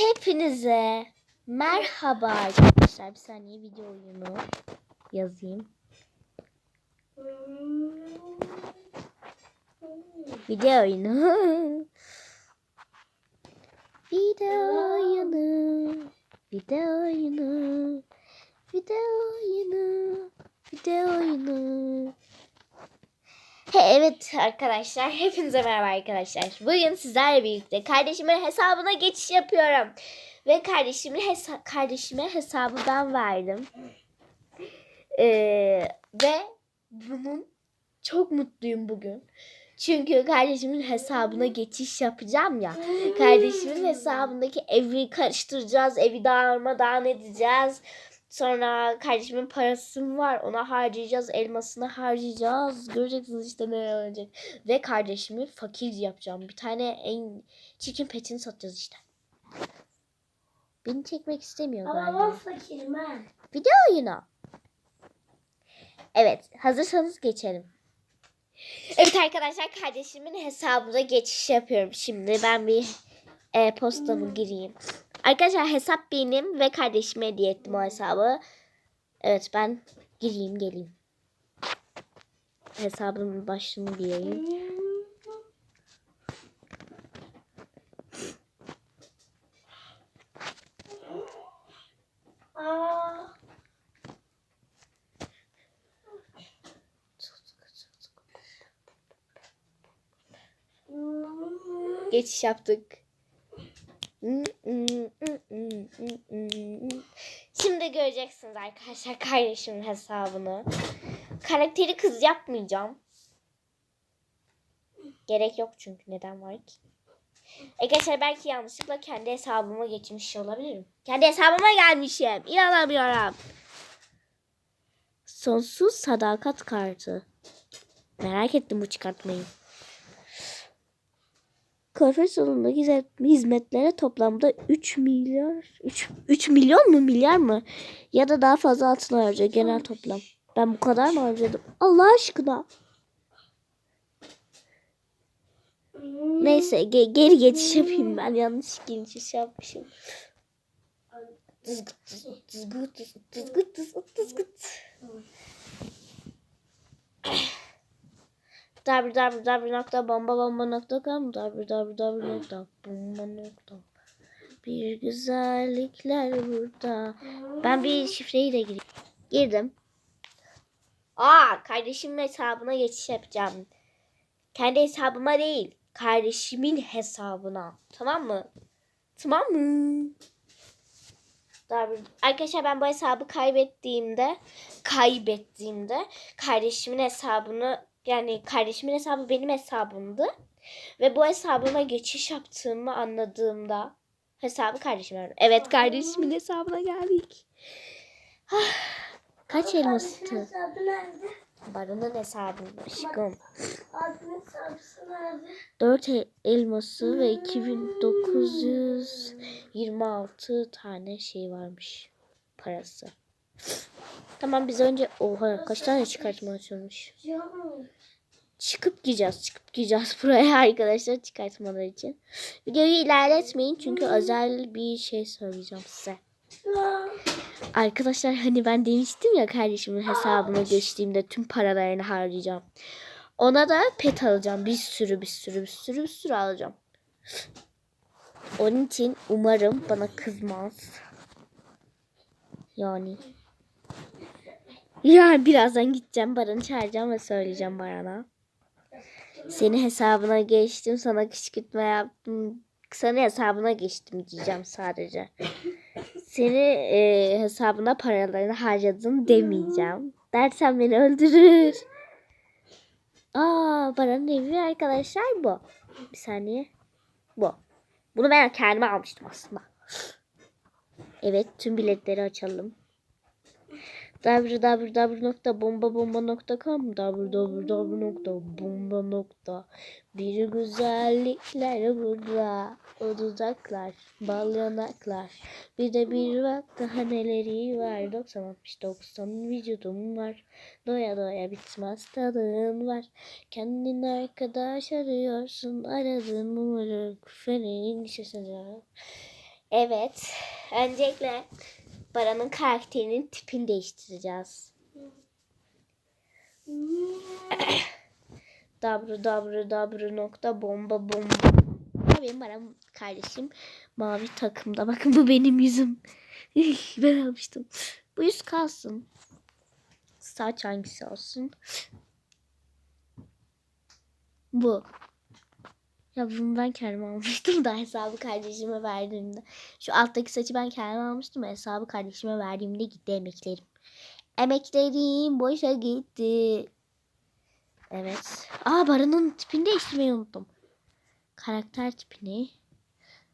Hepinize merhaba arkadaşlar. Bir saniye video oyunu yazayım. Video oyunu. Video oyunu. Video oyunu. Video oyunu. Video oyunu. Evet arkadaşlar hepinize merhaba arkadaşlar. Bugün sizlerle birlikte kardeşimin hesabına geçiş yapıyorum. Ve kardeşimin hesa kardeşime hesabı ben verdim. Ee, ve bunun çok mutluyum bugün. Çünkü kardeşimin hesabına geçiş yapacağım ya. Kardeşimin hesabındaki evi karıştıracağız. Evi darmadağın edeceğiz. Sonra kardeşimin parası var. Ona harcayacağız. Elmasını harcayacağız. Göreceksiniz işte neler olacak. Ve kardeşimi fakir yapacağım. Bir tane en çirkin petini satacağız işte. Beni çekmek istemiyor Ama galiba. fakirim ha. Video oyunu. Evet. Hazırsanız geçelim. Evet arkadaşlar kardeşimin hesabına geçiş yapıyorum. Şimdi ben bir e, postamı gireyim. Arkadaşlar hesap benim ve kardeşime hediye ettim o hesabı. Evet ben gireyim geleyim. Hesabımın başlığını gireyim. Geçiş yaptık. Şimdi göreceksiniz arkadaşlar kardeşimin hesabını. Karakteri kız yapmayacağım. Gerek yok çünkü neden var ki? Arkadaşlar belki yanlışlıkla kendi hesabıma geçmiş olabilirim. Kendi hesabıma gelmişim. İnanamıyorum. Sonsuz sadakat kartı. Merak ettim bu çıkartmayı. Kuaför salonundaki hizmet- hizmetlere toplamda 3 milyar 3, 3 milyon mu milyar mı ya da daha fazla altın harcıyor genel toplam. Ben bu kadar mı harcadım? Allah aşkına. Neyse ge- geri geçiş yapayım ben yanlış geçiş yapmışım. Dızgıt dızgıt dızgıt dızgıt dızgıt dızgıt www.bombabomba.com www.bomba.com Bir güzellikler burada. Ben bir şifreyi de gireyim. Girdim. Aa, kardeşimin hesabına geçiş yapacağım. Kendi hesabıma değil, kardeşimin hesabına. Tamam mı? Tamam mı? Arkadaşlar ben bu hesabı kaybettiğimde kaybettiğimde kardeşimin hesabını yani kardeşimin hesabı benim hesabımdı. Ve bu hesabıma geçiş yaptığımı anladığımda hesabı kardeşime verdim. Evet kardeşimin hesabına geldik. Ah, Kaç nerede? Baranın hesabı aşkım. 4 elması ve 2926 tane şey varmış parası. Tamam biz önce oha kaç tane çıkartma açılmış. Çıkıp gideceğiz. Çıkıp gideceğiz buraya arkadaşlar çıkartmalar için. Videoyu ilerletmeyin çünkü özel bir şey söyleyeceğim size. Arkadaşlar hani ben demiştim ya kardeşimin hesabına geçtiğimde tüm paralarını harcayacağım. Ona da pet alacağım. Bir sürü bir sürü bir sürü bir sürü alacağım. Onun için umarım bana kızmaz. Yani. Ya birazdan gideceğim. Baran'ı çağıracağım ve söyleyeceğim Baran'a. Senin hesabına geçtim. Sana kışkırtma yaptım. Sana hesabına geçtim diyeceğim sadece. Seni e, hesabına paralarını harcadım demeyeceğim. Dersen beni öldürür. Aa, Baran'ın evi arkadaşlar bu. Bir saniye. Bu. Bunu ben kendime almıştım aslında. Evet tüm biletleri açalım. www.bombabomba.com www.bomba. Bir güzellikler burada. O dudaklar, bal yanaklar. Bir de bir bak daha neleri var. 90 60 90 vücudum var. Doya doya bitmez tadın var. Kendin arkadaş arıyorsun. Aradın umarım fenerin şaşacak. Evet. Öncelikle Baran'ın karakterinin tipini değiştireceğiz. www nokta bomba bomba. Benim Baran kardeşim mavi takımda. Bakın bu benim yüzüm. ben almıştım. Bu yüz kalsın. Saç hangisi olsun? Bu. Ya bunu ben kendim almıştım da hesabı kardeşime verdiğimde. Şu alttaki saçı ben kendim almıştım. Hesabı kardeşime verdiğimde gitti emeklerim. Emeklerim boşa gitti. Evet. Aa Baran'ın tipini değiştirmeyi unuttum. Karakter tipini.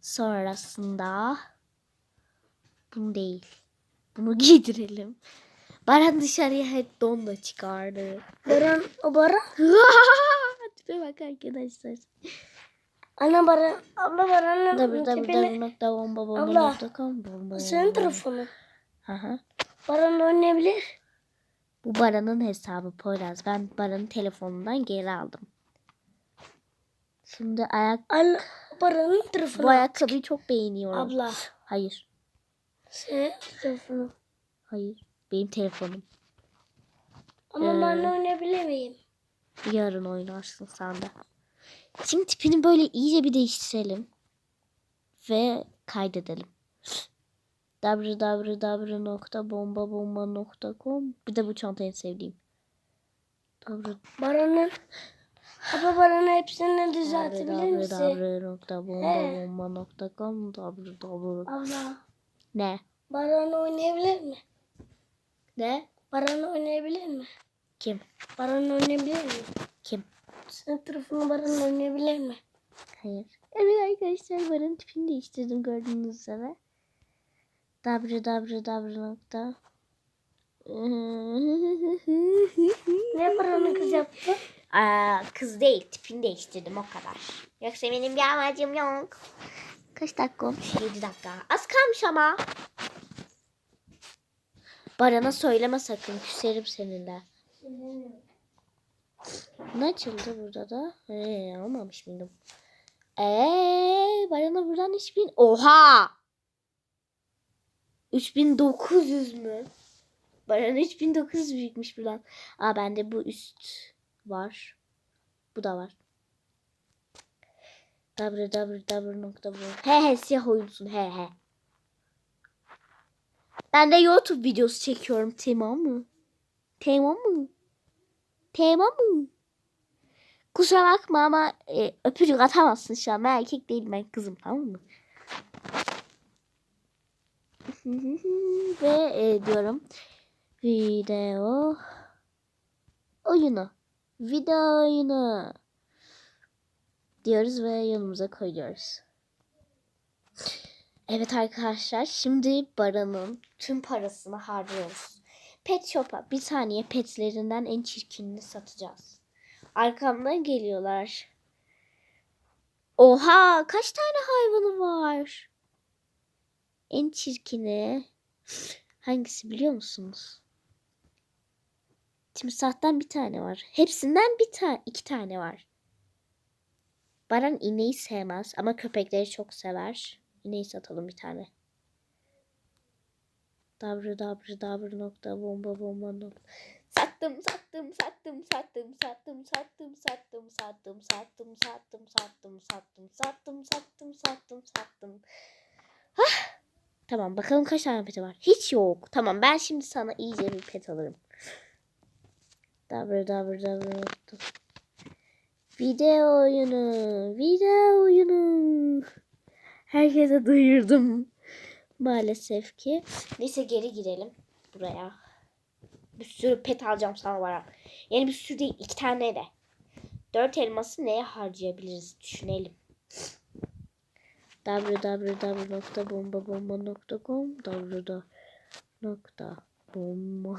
Sonrasında bunu değil. Bunu giydirelim. Baran dışarıya hep donla çıkardı. Baran, o Baran. Tipe bak arkadaşlar. Ana Baran, abla Baran'ın tipini. www.bombabomba.com Senin telefonu. Aha. Baran oynayabilir. Bu Baran'ın hesabı Poyraz. Ben Baran'ın telefonundan geri aldım. Şimdi ayak Al, Baran'ın telefonu. bu ayakkabıyı çok beğeniyorum. Abla. Hayır. Senin telefonu. Hayır. Benim telefonum. Ama Ee. ben oynayabilir miyim? Yarın oynarsın sen de. Şimdi tipini böyle iyice bir değiştirelim. Ve kaydedelim. www.bombabomba.com Bir de bu çantayı sevdiğim. Baran'ın Abla Baran'ın hepsini düzeltebilir misin? www.bombabomba.com www. Abla. Ne? Baran oynayabilir mi? Ne? Baran oynayabilir mi? Kim? Baran oynayabilir mi? Kim? Senin telefonu Baran oynayabilir mi? Hayır. Evet arkadaşlar varın tipini değiştirdim gördüğünüz üzere. www. Ne Baran'ı kız yaptı? Aa, kız değil tipini değiştirdim o kadar. Yoksa benim bir amacım yok. Kaç dakika olmuş? 7 dakika. Az kalmış ama. Baran'a söyleme sakın. Küserim seninle. Ne açıldı burada da? Ee, almamış mıydım? Eee Baran'a buradan 3000. Oha! 3900 mü? Baran 3900 büyükmüş buradan. Aa bende bu üst var. Bu da var. www. He he siyah oyunsun he he. Ben de YouTube videosu çekiyorum tamam mı? Tamam mı? Tamam mı? Kusura bakma ama e, öpücük atamazsın şu an. Ben erkek değilim ben kızım tamam mı? Ve e, diyorum video oyunu video oyunu diyoruz ve yanımıza koyuyoruz. Evet arkadaşlar şimdi Baran'ın tüm parasını harcıyoruz. Pet Shop'a bir saniye petlerinden en çirkinini satacağız. Arkamdan geliyorlar. Oha kaç tane hayvanı var? En çirkini hangisi biliyor musunuz? Timsahtan bir tane var. Hepsinden bir tane, iki tane var. Baran ineği sevmez ama köpekleri çok sever. İneği satalım bir tane. Dabru dabru dabru nokta bomba bomba nokta. Sattım sattım sattım sattım sattım sattım sattım sattım sattım sattım sattım sattım sattım sattım sattım sattım. Hah. Tamam bakalım kaç tane peti var. Hiç yok. Tamam ben şimdi sana iyice bir pet alırım. Dabru dabru dabru nokta. Video oyunu. Video oyunu. Herkese duyurdum. Maalesef ki. Neyse geri girelim buraya. Bir sürü pet alacağım sana var. Yani bir sürü değil. iki tane de. Dört elması neye harcayabiliriz düşünelim. www.bombabomba.com www.bomba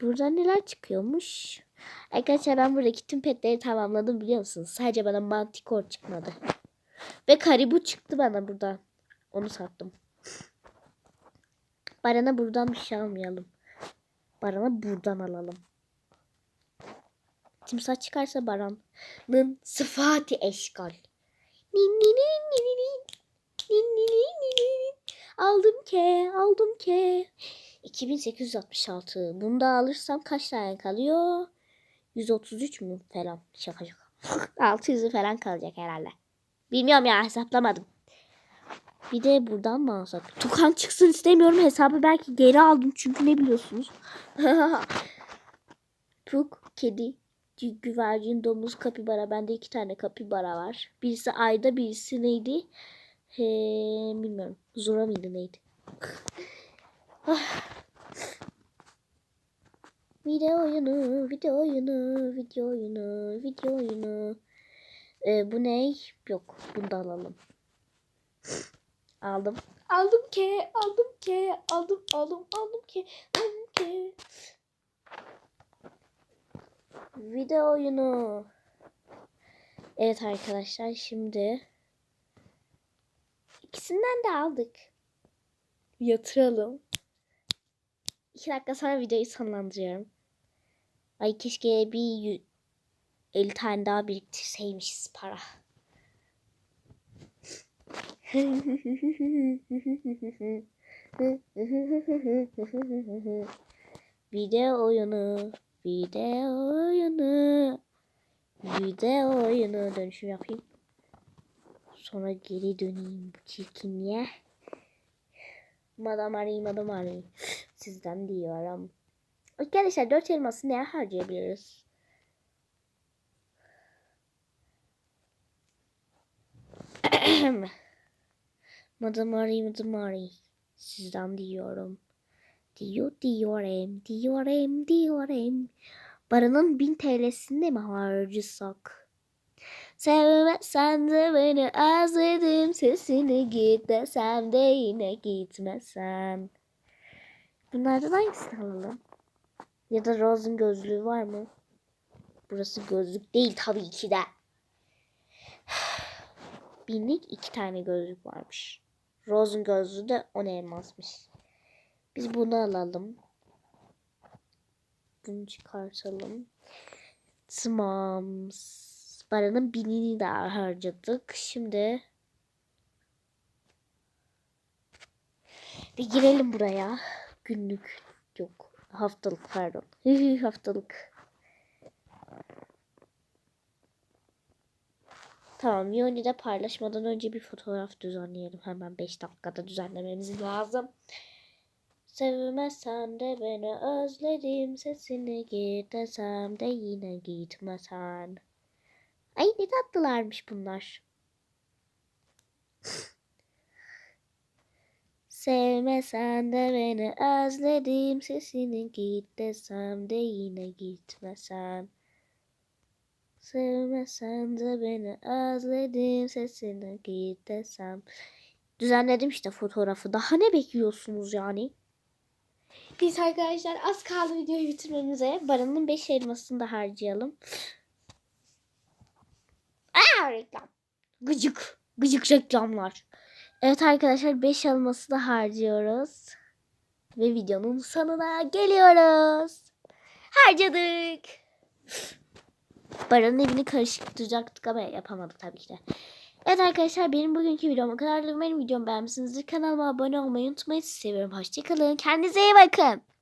Buradan neler çıkıyormuş? Arkadaşlar ben buradaki tüm petleri tamamladım biliyor musunuz? Sadece bana mantikor çıkmadı. Ve karibu çıktı bana buradan. Onu sattım. Baran'a buradan bir şey almayalım. Baran'a buradan alalım. Timsah çıkarsa Baran'ın sıfatı eşkal. Aldım ki, aldım ki. 2866. Bunu da alırsam kaç tane kalıyor? 133 mü falan? Şaka şaka. 600'ü falan kalacak herhalde. Bilmiyorum ya hesaplamadım. Bir de buradan mı alsak? Tukan çıksın istemiyorum hesabı belki geri aldım çünkü ne biliyorsunuz? Tuk, kedi, gü- güvercin, domuz, kapibara. Bende iki tane kapibara var. Birisi ayda birisi neydi? He, bilmiyorum. Zora mıydı neydi? Ah. video oyunu, video oyunu, video oyunu, video oyunu. Ee, bu ne? Yok. Bunu da alalım. Aldım. Aldım ki, aldım ki, aldım, aldım, aldım ki, aldım ki. Video oyunu. Evet arkadaşlar şimdi ikisinden de aldık. Yatıralım. İki dakika sonra videoyu sonlandırıyorum. Ay keşke bir yü- 50 tane daha biriktirseymişiz para. Video oyunu, video oyunu, video oyunu dönüşüm yapayım. Sonra geri döneyim bu çirkinliğe. Madam arayayım, madam arayayım. Sizden diyorum. Arkadaşlar dört elması neye harcayabiliriz? madam arayayım, madam arayayım. Sizden diyorum. Diyor diyorum, diyorum, diyorum. Paranın bin TL'sini mi harcasak? Sevmezsen de beni özledim sesini git desem de yine gitmesen. Bunlardan hangisini alalım? Ya da Rose'un gözlüğü var mı? Burası gözlük değil tabii ki de. Binlik iki tane gözlük varmış. Rose'un gözlüğü de 10 elmasmış. Biz bunu alalım. Bunu çıkartalım. Tamam. Paranın binini daha harcadık. Şimdi bir girelim buraya. Günlük yok. Haftalık pardon. Haftalık. Tamam Yoni'de paylaşmadan önce bir fotoğraf düzenleyelim. Hemen 5 dakikada düzenlememiz lazım. Sevmezsen de beni özledim sesini git desem de yine gitmesen. Ay ne tatlılarmış bunlar. Sevmesen de beni özledim sesini git desem de yine gitmesen. Sevmesen de beni özledim sesini git desem. Düzenledim işte fotoğrafı. Daha ne bekliyorsunuz yani? Biz arkadaşlar az kaldı videoyu bitirmemize. Baranın 5 elmasını da harcayalım. Aa reklam. Gıcık. Gıcık reklamlar. Evet arkadaşlar 5 elması da harcıyoruz. Ve videonun sonuna geliyoruz. Harcadık. Baran'ın evini karıştıracaktık ama yapamadık tabii ki de. Evet arkadaşlar benim bugünkü videom bu kadar. Umarım videomu beğenmişsinizdir. Kanalıma abone olmayı unutmayın. Sizi seviyorum. Hoşçakalın. Kendinize iyi bakın.